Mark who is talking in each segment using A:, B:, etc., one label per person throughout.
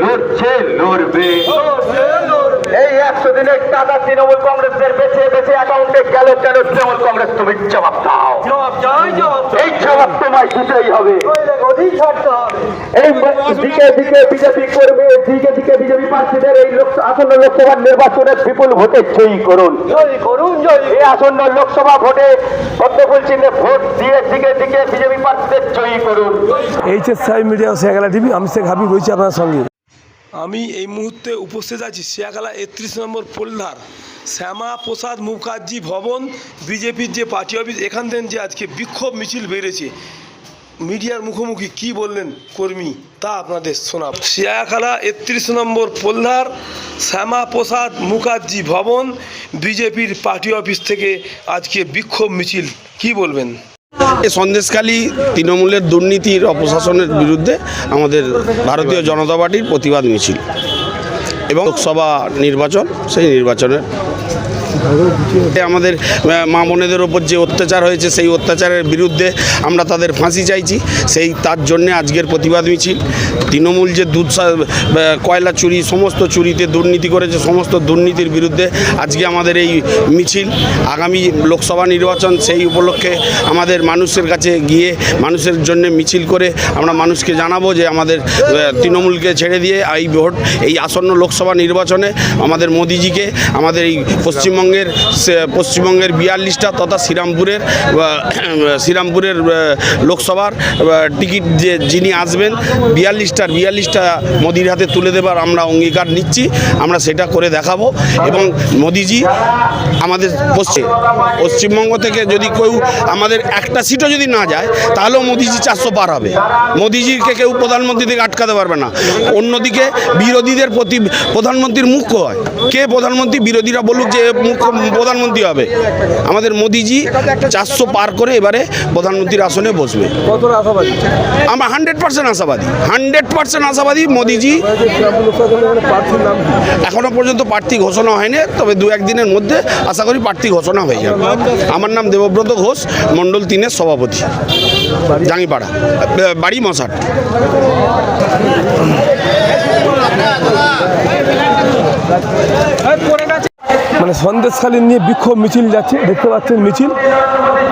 A: লড়ছে লড়বে। এই একশো দিনের টাকা তৃণমূল কংগ্রেসের বেছে বেছে অ্যাকাউন্টে গেল কেন তৃণমূল কংগ্রেস? তুমি জবাব দাও। এই জবাব তোমায় দিতেই হবে। এই দিকে দিকে বিজেপি করবে দিকে দিকে বিজেপি প্রার্থীদের এই আসন্ন লোকসভা নির্বাচনের বিপুল ভোটে জয়ী করুন। এই আসন্ন লোকসভা ভোটে পদ্মফুল চিহ্নে ভোট দিয়ে দিকে দিকে বিজেপি প্রার্থীদের জয়ী করুন
B: এইচএস সাই মিডিয়া ও টিভি, আমি শেখ হাবিব রয়েছি আপনার সঙ্গে। আমি এই মুহূর্তে উপস্থিত আছি শেখালা একত্রিশ নম্বর পোলধার, শ্যামা প্রসাদ মুখার্জি ভবন, বিজেপির যে পার্টি অফিস, এখান থেকে যে আজকে বিক্ষোভ মিছিল বেড়েছে। মিডিয়ার মুখোমুখি কি বললেন কর্মী, তা আপনাদের শোনাব। শিয়াখালা একত্রিশ নম্বর পোলধার, শ্যামা প্রসাদ মুখার্জি ভবন, বিজেপির পার্টি অফিস থেকে আজকে বিক্ষোভ মিছিল, কি বলবেন?
C: সন্দেশখালী তৃণমূলের দুর্নীতির অপশাসনের বিরুদ্ধে আমাদের ভারতীয় জনতা পার্টির প্রতিবাদ মিছিল এবং লোকসভা নির্বাচন, সেই নির্বাচনের আমাদের মা বোনেদের ওপর যে অত্যাচার হয়েছে, সেই অত্যাচারের বিরুদ্ধে আমরা তাদের ফাঁসি চাইছি। সেই, তার জন্যে আজকের প্রতিবাদ মিছিল। তৃণমূল যে দুধ কয়লা চুরি, সমস্ত চুরিতে দুর্নীতি করেছে, সমস্ত দুর্নীতির বিরুদ্ধে আজকে আমাদের এই মিছিল। আগামী লোকসভা নির্বাচন সেই উপলক্ষে আমাদের মানুষের কাছে গিয়ে, মানুষের জন্য মিছিল করে আমরা মানুষকে জানাব যে আমাদের তৃণমূলকে ছেড়ে দিয়ে এই ভোট এই আসন্ন লোকসভা নির্বাচনে আমাদের মোদিজিকে, আমাদের এই পশ্চিমবঙ্গের পশ্চিমবঙ্গের বিয়াল্লিশটা তথা শ্রীরামপুরের শ্রীরামপুরের লোকসভার টিকিট যে যিনি আসবেন, বিয়াল্লিশটার, বিয়াল্লিশটা মোদির হাতে তুলে দেবার আমরা অঙ্গীকার নিচ্ছি, আমরা সেটা করে দেখাবো। এবং মোদিজি আমাদের পশ্চিম পশ্চিমবঙ্গ থেকে যদি কেউ আমাদের একটা সিটও যদি না যায়, তাহলেও মোদিজি চারশো পার হবে। মোদিজিকে কেউ প্রধানমন্ত্রী থেকে আটকাতে পারবে না। অন্যদিকে বিরোধীদের প্রতি প্রধানমন্ত্রীর মুখ্য হয়। কে প্রধানমন্ত্রী? বিরোধীরা বলুক যে প্রধানমন্ত্রী হবে। আমাদের মোদিজি চারশো পার করে এবারে প্রধানমন্ত্রীর আসনে বসবে। আমরা হান্ড্রেড পার্সেন্ট আশাবাদী। হান্ড্রেড পার্সেন্ট আশাবাদী মোদিজি। এখনও পর্যন্ত প্রার্থী ঘোষণা হয়নি, তবে দু একদিনের মধ্যে আশা করি প্রার্থী ঘোষণা হয়ে যাবে। আমার নাম দেবব্রত ঘোষ, মণ্ডল তিনের সভাপতি, জাঙ্গিপাড়া বাড়ি মশাট।
B: মানে সন্দেশখালী নিয়ে বিক্ষোভ মিছিল যাচ্ছে দেখতে পাচ্ছেন মিছিল।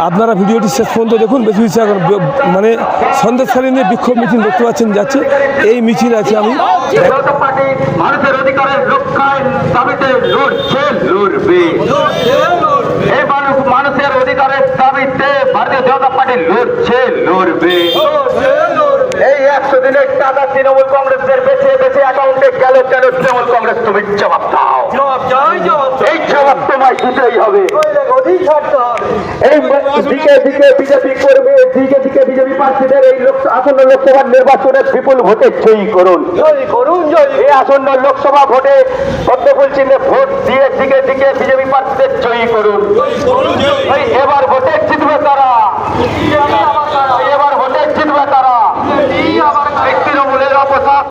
B: আপনারা ভিডিওটি শেষ পর্যন্ত দেখুন বেশি বেশি মানে সন্দেশখালী নিয়ে বিক্ষোভ মিছিল দেখতে পাচ্ছেন যাচ্ছে। এই মিছিল আছে আমি।
A: মানুষের অধিকারের রক্ষায় দাবিতে লড়ছে লড়বে। এই মানুষ মানুষের অধিকারের দাবিতে ভারতীয় জনতা পার্টি লড়ছে লড়বে। এই একশো দিনের টাকা তৃণমূল কংগ্রেসের বেছে বেছে অ্যাকাউন্টে গেল কেন? তৃণমূল কংগ্রেস তুমি জবাব দাও। এই জবাব তোমায় দিতেই হবে। এই দিকে দিকে বিজেপি করবে দিকে দিকে বিজেপি প্রার্থীদের এই আসন্ন লোকসভা নির্বাচনের বিপুল ভোটে জয়ী করুন। এই আসন্ন লোকসভা ভোটে পদ্মফুল চিহ্নে ভোট দিয়ে দিকে দিকে বিজেপি প্রার্থীদের জয়ী করুন। এবার ভোটে জিতবে